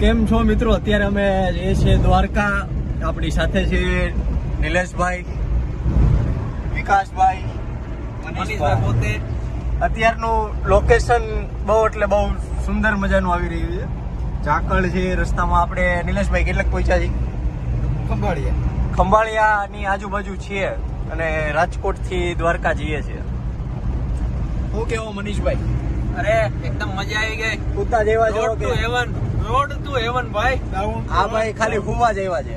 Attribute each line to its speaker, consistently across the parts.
Speaker 1: કેમ છો મિત્રો? અત્યારે અમે જે છે દ્વારકા આપણી સાથે છે નિલેશભાઈ વિકાસભાઈ મનીષભાઈ.
Speaker 2: પોતે.
Speaker 1: અત્યારનું લોકેશન બહુ એટલે બહુ સુંદર મજાનું આવી રહ્યું છે. ઝાકળ છે રસ્તામાં આપણે નિલેશભાઈ કેટલાક પહોંચ્યા છે
Speaker 2: ખંભાળિયા.
Speaker 1: ખંભાળિયાની આજુબાજુ છીએ અને રાજકોટથી દ્વારકા જઈએ છીએ. શું કેવો મનીષભાઈ?
Speaker 2: અરે એકદમ મજા આવી ગઈ.
Speaker 1: કૂતા જેવા જેવો કે?
Speaker 2: હેવન રોડ ટુ હેવન ભાઈ.
Speaker 1: આ ભાઈ ખાલી ફૂવા જેવા છે.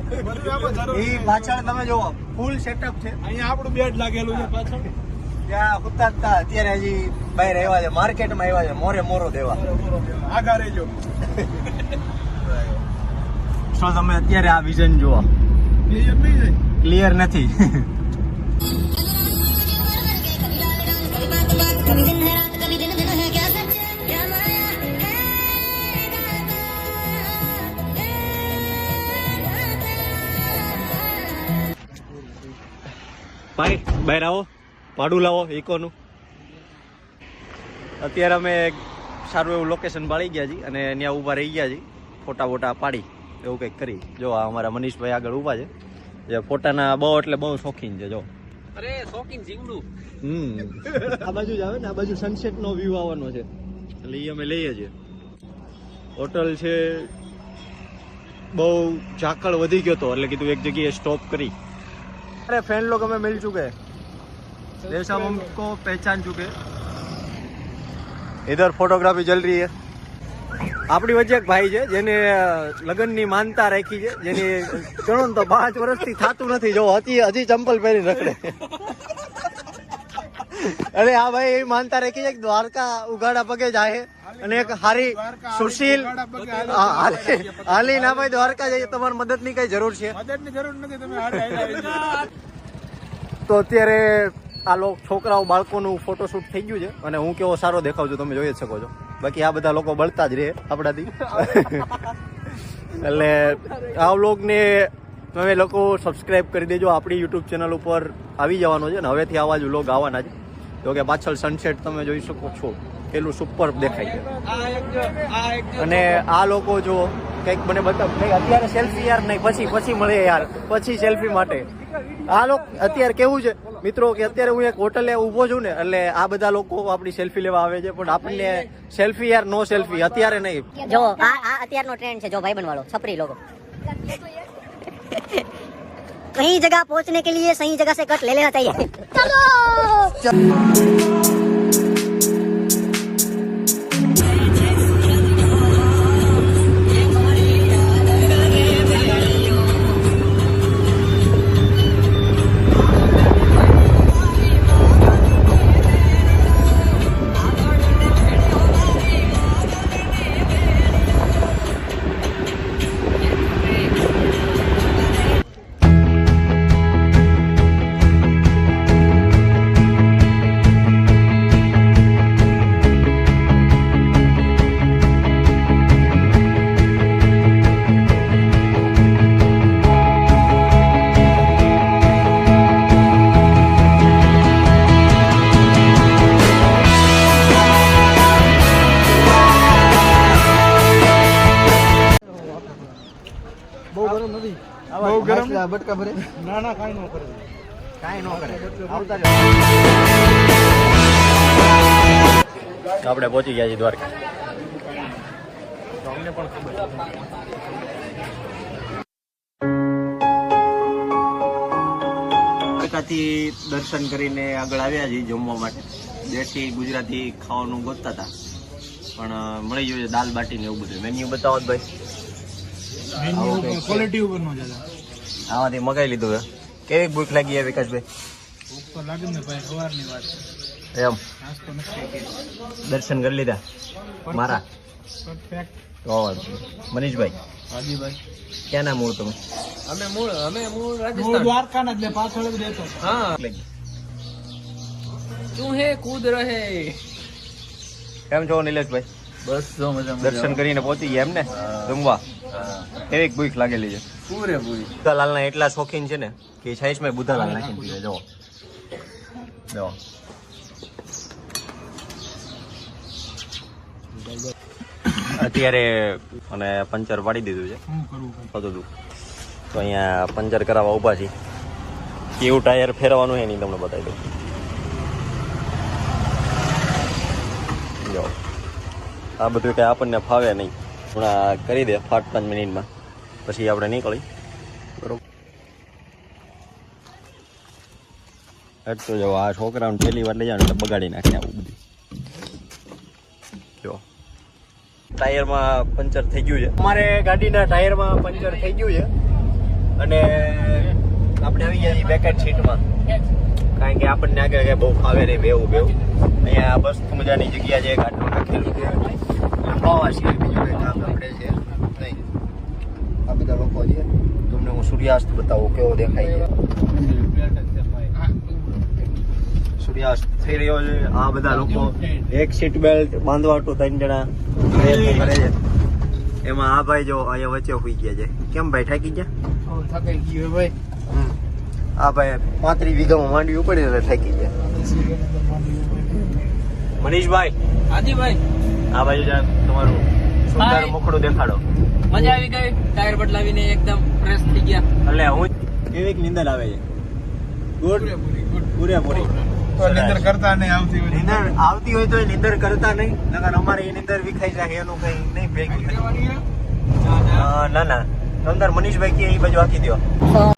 Speaker 1: એ પાછળ તમે જોવો ફૂલ સેટઅપ છે.
Speaker 3: અહીંયા આપણું બેડ લાગેલું છે પાછળ.
Speaker 1: ત્યાં જ અત્યારે હજી બહાર આવ્યા છે માર્કેટમાં આવ્યા છે મોરે મોરો દેવા.
Speaker 3: આગા રહેજો.
Speaker 1: સો તમે અત્યારે આ વિઝન જુઓ. ક્લિયર નથી. ભાઈ બહાર આવો. ભાડું લાવો ઇકોનું અત્યારે અમે સારું એવું લોકેશન પાડી ગયા છીએ અને ત્યાં ઊભા રહી ગયા છીએ. ફોટા ફોટા પાડી એવું કંઈક કરી. જો આ અમારા મનીષભાઈ આગળ ઊભા છે. જે ફોટાના બહુ એટલે બહુ શોખીન છે જો.
Speaker 2: અરે શોખીન જીવડું.
Speaker 1: હમ. આ બાજુ જ આવે ને આ બાજુ સનસેટ નો વ્યૂ આવવાનો છે. એટલે એ અમે લઈએ છીએ. હોટલ છે બહુ ઝાકળ વધી ગયો તો એટલે કીધું એક જગ્યાએ સ્ટોપ કરી. અરે ફ્રેન્ડ लोग हमें મિલ ચુકે. हैं देव साहब हमको पहचान चुके इधर फोटोग्राफी चल रही આપણી વચ્ચે એક ભાઈ છે જેને લગ્નની માનતા રાખી છે જેની ગણો તો પાંચ વર્ષથી થતું નથી. જો હજી હજી ચંપલ પહેરી રખડે. અને આ ભાઈ એ માનતા રાખી છે કે દ્વારકા ઉગાડા પગે જાય અને એક હારી સુશીલ હા, હાલી. ના ભાઈ દ્વારકા જઈએ તમારી મદદની કઈ જરૂર છે? તો અત્યારે આ લોકો છોકરાઓ બાળકોનું ફોટોશૂટ થઈ ગયું છે અને હું કેવો સારો દેખાવ છું તમે જોઈ જ શકો છો. બાકી આ બધા લોકો બળતા જ રહે આપણાથી. એટલે આ વ્લોગને તમે લોકો સબસ્ક્રાઈબ કરી દેજો. આપણી યુટ્યુબ ચેનલ ઉપર આવી જવાનો છે ને હવેથી આવા જ વ્લોગ આવવાના છે. જો કે પાછળ સનસેટ તમે જોઈ શકો છો પેલું સુપર દેખાય છે
Speaker 2: આ એક જો આ એક જો
Speaker 1: અને આ લોકો જો કંઈક મને બતાવ કંઈક અત્યારે સેલ્ફી યાર નહીં પછી પછી મળે યાર પછી સેલ્ફી માટે આ લોકો અત્યારે કેવું છે મિત્રો કે અત્યારે હું એક હોટલે ઊભો છું ને એટલે આ બધા લોકો આપણી સેલ્ફી લેવા આવે છે પણ આપણને સેલ્ફી યાર નો સેલ્ફી અત્યારે નહીં
Speaker 4: જો આ આ અત્યારનો ટ્રેન્ડ છે જો ભાઈબંધ વાળો છપરી લોકો कहीं जगह पहुंचने के लिए सही जगह से कट ले लेना चाहिए
Speaker 1: બહુ
Speaker 3: બહુ ગરમ?
Speaker 1: બટકા ભરે.
Speaker 3: ના ના કાઈ ન કરે.
Speaker 1: કાઈ ન કરે. આવતા આપણે પહોંચી ગયા છીએ દ્વારકા. અમને પણ ખબર દ્વારકાથી દર્શન કરીને આગળ આવ્યા છીએ જમવા માટે. દેશી ગુજરાતી ખાવાનું ગોતતા હતા. પણ મળી ગયું છે દાલ બાટી ને એવું બધું. મેન્યુ બતાવો ભાઈ.
Speaker 3: ક્વોલિટી ઉપર નો જતા.
Speaker 1: આમાંથી મગાવી લીધું હે કેવી ભૂખ લાગી હે વિકાસભાઈ?
Speaker 3: ઉપર લાગે ને ભાઈ
Speaker 1: એમ. દર્શન કરી લીધા? મારા?
Speaker 3: પરફેક્ટ.
Speaker 1: મનીષભાઈ. ક્યાં ના મૂળ તમે?
Speaker 2: અમે મૂળ અમે મૂળ રાજસ્થાન.
Speaker 3: દ્વારકા જ પાછળ રહેતો.
Speaker 2: હા. તું હે કૂદ રહે.
Speaker 1: કેમ છો નિલેશભાઈ?
Speaker 2: બસ જો મજા
Speaker 1: દર્શન કરીને પહોંચી ગયા એમ ને જમવા? કેવી ભૂખ લાગેલી છે?
Speaker 2: પૂરે પૂરી
Speaker 1: બુધાલાલના એટલા શોખીન છે ને કે છાઈશમાં બુધાલાલ નાખીને પીવે જો જો અત્યારે મને પંચર પાડી દીધું છે. તો અહીંયા પંચર કરાવવા ઊભા છીએ કેવું ટાયર ફેરવાનું છે નહીં તમને બતાવી દઉં. જો આ બધું કંઈ આપણને ફાવે નહીં. હમણાં કરી દે પાંચ પાંચ મિનિટમાં. પછી આપણે નીકળી. બરોબર એટલું જો આ છોકરાઓને પહેલી વાર લઈ જાવ એટલે બગાડી નાખે આવું બધું. જો. ટાયરમાં પંચર થઈ ગયું છે. અમારે ગાડીના ટાયરમાં પંચર થઈ ગયું છે. અને આપણે આવી ગયા બેકેટ સીટમાં કારણ કે આપણને આગળ કે બહુ ફાવે નહીં બેવું બેવું. અહીંયા મસ્ત મજાની જગ્યા છે ગાડલું નાખેલું છે. લંબાવા સિવાય બીજું કંઈ કામ આપણે આ છે તમને હું સૂર્યાસ્ત બતાવું કેવો દેખાય છે? સૂર્યાસ્ત થઈ રહ્યો છે. આ બધા લોકો એક સીટ બેલ્ટ બાંધવા તો ત્રણ જણા પ્રયત્ન કરે છે. એમાં આ ભાઈ જો અહીંયા વચ્ચે હોઈ ગયા છે. કેમ ભાઈ થાકી ગયા?
Speaker 3: ભાઈ
Speaker 1: આ ભાઈ પાંત્રીસ વીઘામાં માંડવી ઉપડી એટલે થાકી ગયા. મનીષભાઈ?
Speaker 2: આદિભાઈ
Speaker 1: આ બાજુ તમારું સુંદર મોખડું દેખાડો.
Speaker 2: મજા આવી ગઈ? ટાયર બદલાવીને એકદમ ફ્રેશ થઈ ગયા.
Speaker 1: એટલે હું કેવી નિંદર આવે છે? ગુડ? ગુડ. પૂરેપૂરી.
Speaker 3: તો નિંદર કરતા નહીં આવતી હોય
Speaker 1: નિંદર આવતી હોય તો એ નિંદર કરતા નહીં નકર અમારે એ નિંદર વિખાઈ જાય એનું કઈ નહીં ભેગી. ના ના. અંદર મનીષભાઈ કે એ બાજુ આખી દો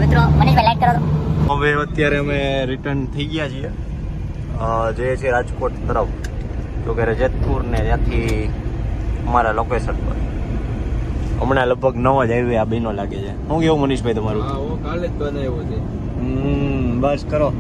Speaker 4: મિત્રો મનીષભાઈ લાઈક કરો
Speaker 1: હવે અત્યારે અમે રિટર્ન થઈ ગયા છીએ જઈએ છીએ રાજકોટ તરફ. તો કે રજતપુર ને ત્યાંથી અમારા લોકેશન પર. હમણાં લગભગ નવ જ આવ્યું આ બેનો લાગે છે. હું કેવું મનીષભાઈ તમારું?
Speaker 2: કાલે જ બનાવ્યો છે.
Speaker 1: હમ બસ કરો.